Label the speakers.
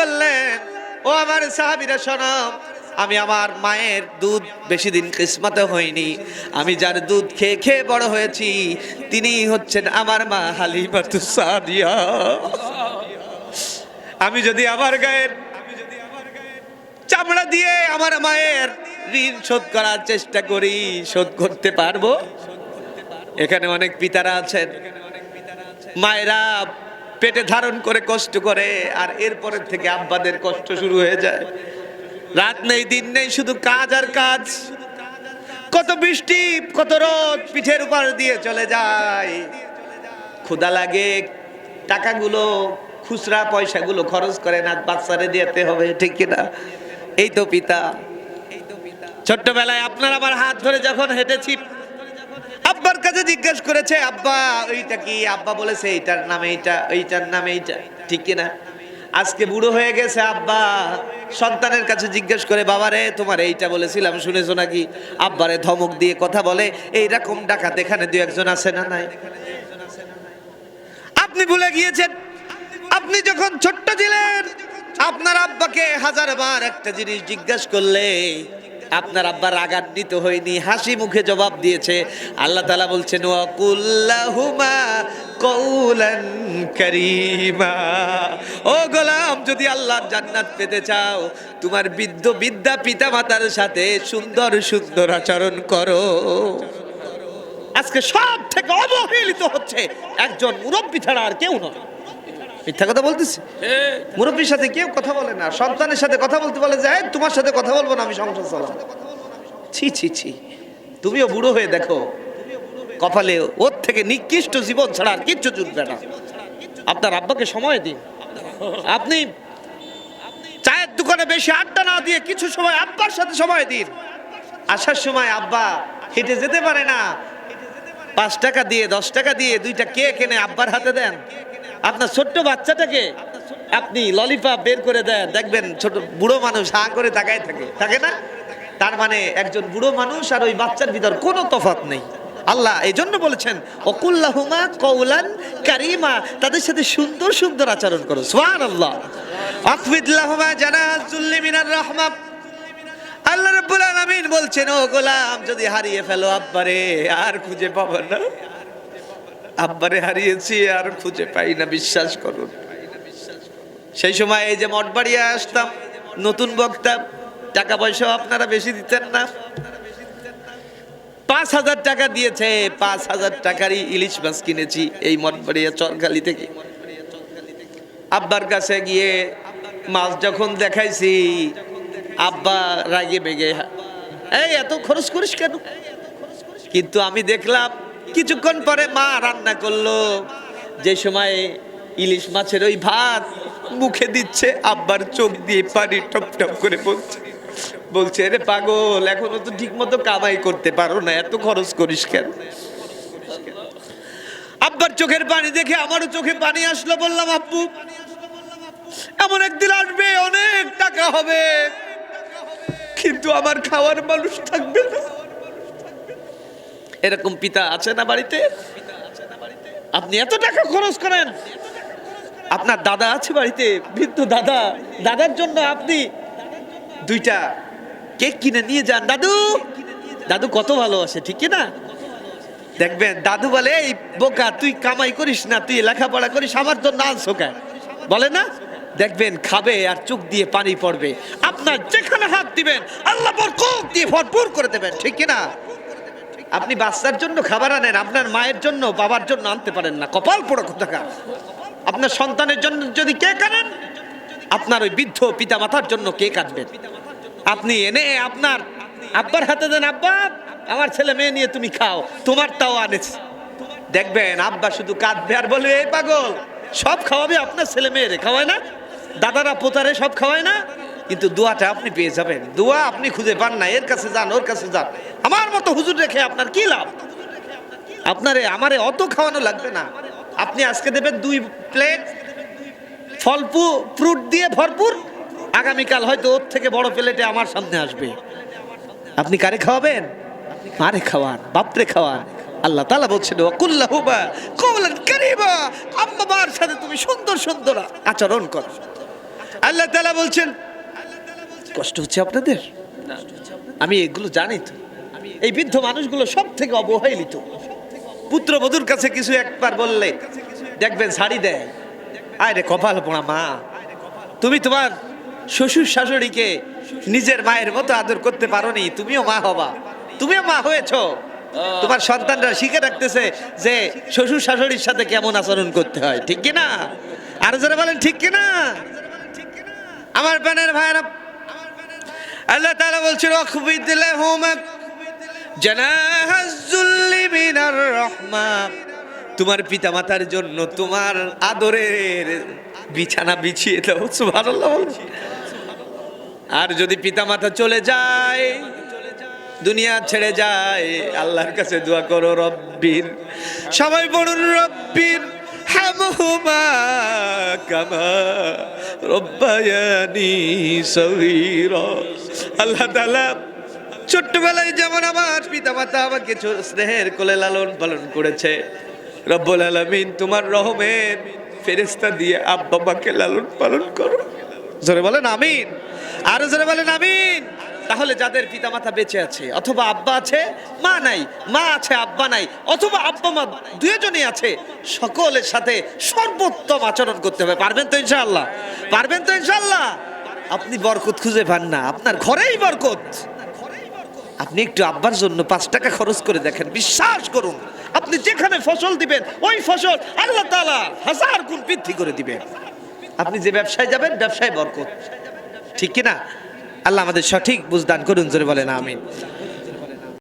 Speaker 1: বললেন, ও আমার সাহাবিরা শোনাম আমি আমার মায়ের দুধ বেশি দিন কিসমতে হয়নি আমি যার দুধ খেয়ে খেয়ে বড় হয়েছি, তিনি হচ্ছেন আমার মা হালিমাতু সাদিয়া। আমি যদি আমার গায়ের চামড়া দিয়ে আমার মায়ের ঋণ শোধ করার চেষ্টা করি, শোধ করতে পারব? এখানে অনেক পিতারা আছেন। মায়েরা পেটে ধারণ করে কষ্ট করে, আর এরপরের থেকে আব্বাদের কষ্ট শুরু হয়ে যায়। রাত নেই, দিন নেই, শুধু কাজ আর কাজ। কত বৃষ্টি, কত রোদ, পিঠের উপর দিয়ে চলে যায়। ক্ষুদা লাগে, টাকাগুলো, খুচরা পয়সাগুলো খরচ করে না, বাচ্চারে দিতে হবে, ঠিক কিনা? এই তো পিতা। ছোট্টবেলায় আপনার আমার হাত ধরে যখন হেঁটেছি কাছে জিজ্ঞেস করেছে, আব্বা, ওইটা কি? আব্বা বলেছে, এইটার নামে এইটা, এইটার নামে এইটা। ঠিক কিনা আজকে বুড়ো হয়ে গেছে, আব্বা, সন্তানের কাছে জিজ্ঞেস করে বাবারে তোমার এইটা বলেছিলাম, শুনেছো নাকি? আব্বারে ধমক দিয়ে কথা বলে, এইরকম ডাকাত এখানে দু একজন আছে না নাই? আপনি ভুলে গিয়েছেন। আপনি যখন ছোট্ট ছিলেন, আপনার আব্বাকে হাজার বার একটা জিনিস জিজ্ঞাসা করলে আপনার আব্বা রাগান্বিত হয়নি, হাসি মুখে জবাব দিয়েছে। আল্লাহ তালা বলছেন, ওয়াকুল্লাহুমা কৌলান করিমা। ও গোলাম, যদি আল্লাহর জান্নাত পেতে চাও, তোমার বিদ্য বিদ্যা পিতা মাতার সাথে সুন্দর সুন্দর আচরণ করো। আজকে সব থেকে অবহেলিত হচ্ছে একজন মুরব্বী ছাড়া আর কেউ নয়। মিথ্যা কথা বলতেছি? মুরব্বীর সাথে কেউ কথা বলে না সন্তানের সাথে কথা বলতে বলে যে "এই, তোমার সাথে কথা বলব না আমি সংসার চালাবো। ছি ছি ছি। তুমিও বুড়ো হয়ে দেখো কপালে ওর থেকে নিকৃষ্ট জীবন ছাড়া আর কিচ্ছু জুটবে না। আপনার আব্বাকে সময় দিন। আপনি চায়ের দোকানে বেশি আড্ডা না দিয়ে কিছু সময় আব্বার সাথে সময় দিন। আসার সময় আব্বা হেঁটে যেতে পারে না। পাঁচ টাকা দিয়ে দশ টাকা দিয়ে দুইটা কে কেনে আব্বার হাতে দেন। আপনার ছোট্ট বাচ্চাটাকে আপনি ললিপপ বের করে দেন। দেখবেন ছোট বুড়ো মানুষ হা করে তাকায় থাকে। থাকে না? তার মানে একজন বুড়ো মানুষ আর ওই বাচ্চার ভিতর কোনো তফাৎ নেই। আল্লাহ এই জন্য বলেছেন অকুল্লাহুমা কৌলান কারিমা। তাদের সাথে সুন্দর সুন্দর আচরণ করো। সোহান আল্লাহ আকবিদুল্লাহুমা জানাজুল্লি মিনার রহমা। আল্লাহ রাব্বুল আলামিন বলছেন, ও গোলাম, যদি হারিয়ে ফেলো আব্বারে, আর খুঁজে পাবো না। আব্বারে হারিয়েছি আর খুঁজে পাই না, বিশ্বাস করুন। সেই সময় এই যে মঠবাড়িয়া আসতাম, নতুন বক্তা, টাকা পয়সাও আপনারা বেশি দিতেন না। পাঁচ হাজার টাকা দিয়েছে, পাঁচ হাজার টাকারই ইলিশ মাছ কিনেছি এই মঠবাড়িয়া চরখালি থেকে। আব্বার কাছে গিয়ে মাছ যখন দেখাইছি, আব্বা রাগে বেগে এই এত খরচ করিস কেন? কিন্তু আমি দেখলাম কিছুক্ষণ পরে মা রান্না করল। যে সময় ইলিশ মাছের ওই ভাত মুখে দিচ্ছে, আব্বার চোখ দিয়ে পানি টপ টপ করে বলছে বলছে রে পাগল, এখনও তো ঠিক মতো কামাই করতে পারো না, এত খরচ করিস কেন? আব্বার চোখের পানি দেখে আমারও চোখে পানি আসলো, বললাম, আব্বু, এমন একদিন আসবে, অনেক টাকা হবে। কিন্তু আমার খাওয়ার মানুষ থাকবে না। এরকম পিতা আছে না বাড়িতে? আপনি এত টাকা খরচ করেন। আপনার দাদা আছে বাড়িতে? বৃদ্ধ দাদা। দাদার জন্য আপনি দুইটা কেক কিনে নিয়ে যান। দাদু! দাদু কত ভালোবাসে, ঠিক না? দেখবেন, দাদু বলে, এই বোকা, তুই কামাই করিস না, তুই লেখাপড়া করিস, আমার জন্য আনছো কেন বলে না? দেখবেন, খাবে আর চোখ দিয়ে পানি পড়বে। আপনার যেখানে হাত দিবেন, আল্লাহ দিয়ে ভরপুর করে দেবেন, ঠিক কি না? আপনি বাচ্চার জন্য খাবার আনেন, আপনার মায়ের জন্য, বাবার জন্য আনতে পারেন না। কপাল পোড়া কোথাকার? আপনার সন্তানের জন্য যদি কেক আনেন, আপনার ওই বৃদ্ধ পিতা মাতার জন্য কেক আনবেন। আপনি এনে আপনার আব্বার হাতে দেন, আব্বা, আমার ছেলে মেয়ে নিয়ে তুমি খাও তোমার তাও আনেছে। দেখবেন আব্বা শুধু কাঁদবে আর বলবে, এই পাগল, সব খাওয়াবে আপনার ছেলে মেয়েরে, খাওয়ায় না? দাদারা পোতারে সব খাওয়ায় না? কিন্তু দোয়াটা আপনি পেয়ে যাবেন। দোয়া আপনি খুঁজে পান না, এর কাছে যান, ওর কাছে যান। আমার মতো হুজুর রেখে আপনার কি লাভ? আপনারে, আমারে অত খাওয়ানো লাগবে না। আপনি আজকে দেবেন দুই প্লেট ফলপু, ফ্রুট দিয়ে ভরপুর। আগামীকাল হয়তো ওর থেকে বড় প্লেটে আমার সামনে আসবে। আপনি কারে খাওয়াবেন? মারে খাওয়ান, বাপরে খাওয়ান। আল্লাহ তালা বলছেন ওকুল্লাহুবা কৌলান কারিবা আম্মা মার সাথে তুমি সুন্দর সুন্দর আচরণ করো। আল্লাহ তালা বলছেন কষ্ট হচ্ছে আপনাদের? আমি এগুলো জানি তো। এই বৃদ্ধ মানুষগুলো সব থেকে অবহেলিত পুত্রবধূর কাছে কিছু একবার বললে, দেখবেন, শাড়ি দেয়। আয় রে কপাল পোড়া মা। তুমি তোমার শ্বশুর শাশুড়িকে নিজের মায়ের মতো আদর করতে পারোনি, তুমিও মা হবা। তুমিও মা হয়েছো। তোমার সন্তানরা শিখে রাখতেছে যে শ্বশুর শাশুড়ির সাথে কেমন আচরণ করতে হয়, ঠিক কি না আর যারা বলেন, ঠিক কি না আমার প্যানের ভাইরা আল্লাহ তাআলা বলছেন অখবিদ লাহুম জানাহাজ্জুল্লি মিনার রহমা তোমার পিতামাতার জন্য তোমার আদরের বিছানা বিছিয়ে দাও, সুবহানাল্লাহ। আর যদি পিতামাতা চলে যায়, দুনিয়া ছেড়ে যায়, আল্লাহর কাছে দোয়া করো, রব্বির। সবাই বলুন রব্বির হামহুমা কামা রব্বায়ানি সগীরা। আল্লাহ তালা ছোট্টবেলায় যেমন আমার পিতামাতা আমাকে স্নেহের কোলে লালন পালন করেছে, রব্বুল আলামিন তোমার রহমের ফেরেস্তা দিয়ে আব্বা মাকে লালন পালন করো। জোরে বলেন আমিন। আরও জোরে বলেন আমিন। তাহলে যাদের পিতামাতা বেঁচে আছে, অথবা আব্বা আছে, মা নাই, মা আছে, আব্বা নাই, অথবা আব্বা, মা দুজনই আছে, সকলের সাথে সর্বোত্তম আচরণ করতে হবে। পারবেন তো ইনশাল্লাহ পারবেন তো ইনশাআল্লাহ? আপনি বরকত খুঁজে পান না, আপনার ঘরেই বরকত। আপনি একটু আব্বার জন্য পাঁচ টাকা খরচ করে দেখেন, বিশ্বাস করুন। আপনি যেখানে ফসল দিবেন, ওই ফসল আল্লাহ তালা হাজার গুণ বৃদ্ধি করে দিবেন। আপনি যে ব্যবসায় যাবেন, ব্যবসায় বরকত। ঠিক কিনা? আল্লাহ আমাদের সঠিক বুঝদান করুন, জোরে বলেন, আমিন।